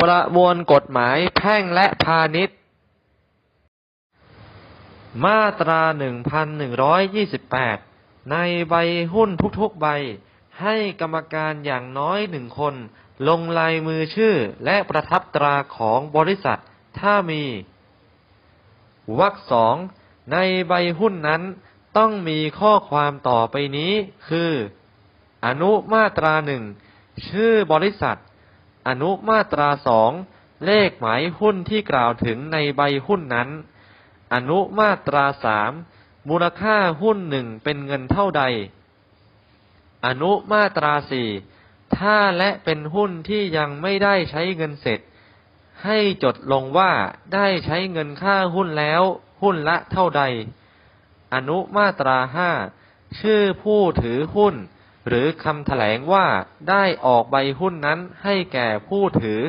ประมวลกฎหมายแพ่งและพาณิชย์ มาตรา 1128 ในใบหุ้นทุกๆใบ ให้กรรมการอย่างน้อยหนึ่งคน ลงลายมือชื่อและประทับตราของบริษัท ถ้ามีวรรคสอง ในใบหุ้นนั้นต้องมีข้อความต่อไปนี้คือ อนุมาตราหนึ่ง ชื่อบริษัท อนุมาตราสองเลขหมายหุ้นที่กล่าวถึงในใบหุ้นนั้น อนุมาตราสามมูลค่าหุ้นหนึ่งเป็นเงินเท่าใด อนุมาตราสี่ถ้าและเป็นหุ้นที่ยังไม่ได้ใช้เงินเสร็จ ให้จดลงว่าได้ใช้เงินค่าหุ้นแล้ว หุ้นละเท่าใด อนุมาตราห้าชื่อผู้ถือหุ้น หรือคำแถลงว่าได้ออกใบหุ้นนั้นให้แก่ผู้ถือ